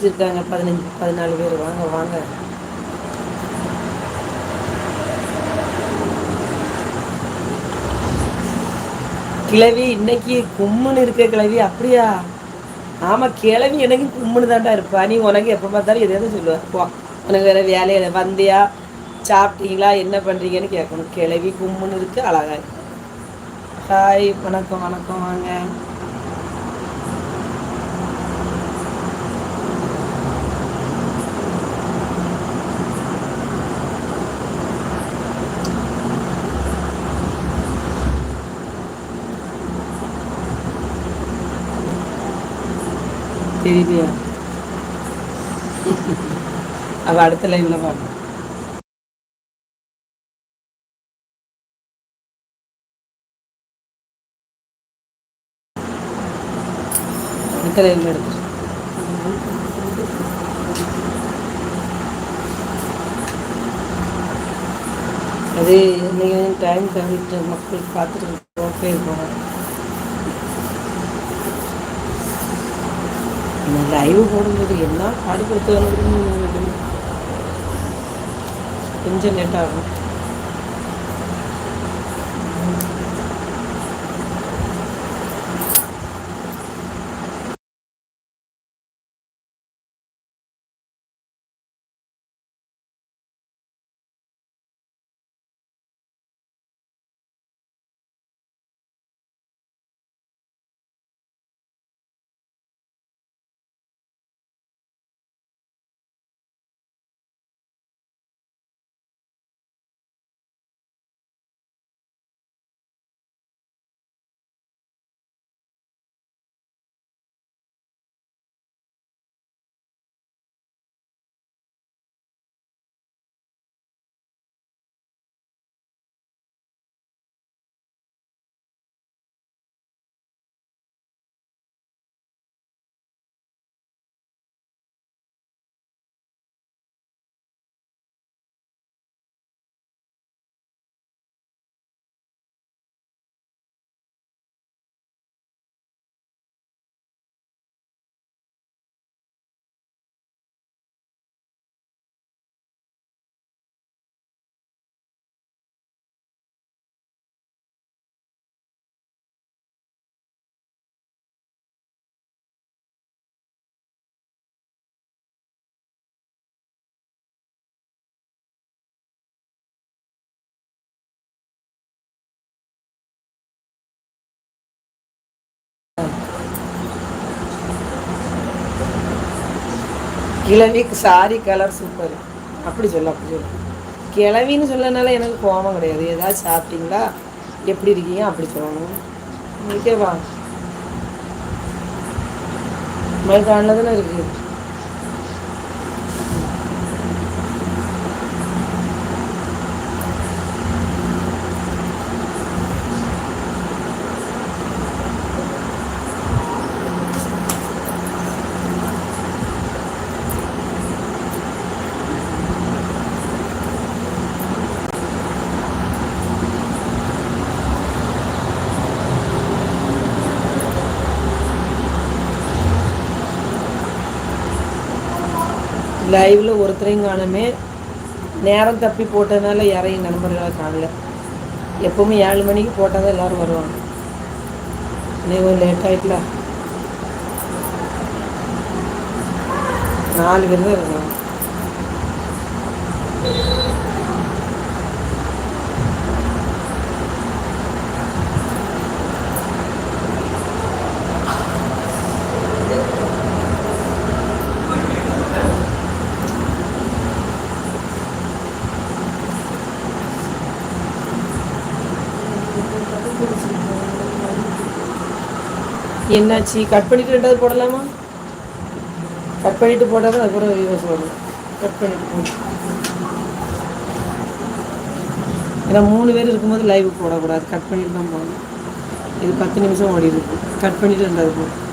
பார்த்துட்டு பதினஞ்சு பதினாலு பேர். வாங்க வாங்க. கிழவி இன்னைக்கு கும்முன்னு இருக்க கிழவி. அப்படியா? ஆமாம் கிழவி எனக்கு கும்முன்னு தான்டா இருப்பா. நீ உனக்கு எப்போ பார்த்தாலும் எதையாவது சொல்லுவார் போ. உனக்கு வேறு வேலையில் வந்தியா? சாப்பிட்டீங்களா? என்ன பண்ணுறீங்கன்னு கேட்கணும். கிழவி கும்முன்னு இருக்கு அழகா ஹாய் வணக்கம் வணக்கம். வாங்க. தெரியலையா அவள் அடுத்த லைன்ல பார்ப்போம் அடுத்த லைனில் எடுத்து அது இன்னைக்கு டைம் கழிட்டு மக்கள் பார்த்துட்டு போயிருக்கோம் லைவ் போடும்போது என்ன பாடுபடுத்துவாங்க கொஞ்சம் லேட்டாகும். கிளவிக்கு கிழவிக்கு சாரி கலர் சூப்பர் அப்படி சொல்ல அப்படி சொல்ல. கிழவின்னு சொல்லனால எனக்கு கோபம் கிடையாது. ஏதாவது சாப்பிட்டீங்களா? எப்படி இருக்கீங்க? அப்படி சொல்லணும். ஓகேவா மறுக்கானில் தானே இருக்குது லைவில் ஒருத்தரையும் காணுமே. நேரம் தப்பி போட்டதுனால யாரையும் நண்பர்களை காணல. எப்பவுமே ஏழு மணிக்கு போட்டால் தான் எல்லோரும் வருவாங்க. இன்னைக்கு லேட் ஆகிட்டல நாலு பேர் தான் இருக்காங்க. என்னாச்சு? கட் பண்ணிட்டு ரெண்டாவது போடலாமா? கட் பண்ணிட்டு போட்டால் அதுக்கப்புறம் வியூவர்ஸ் வரும் கட் பண்ணிட்டு போடணும் ஏன்னா மூணு பேர் இருக்கும்போது லைவ் போடக்கூடாது. கட் பண்ணிட்டு தான் போகணும். இது பத்து நிமிஷம் ஓடி இருக்கு கட் பண்ணிட்டு ரெண்டாவது போகணும்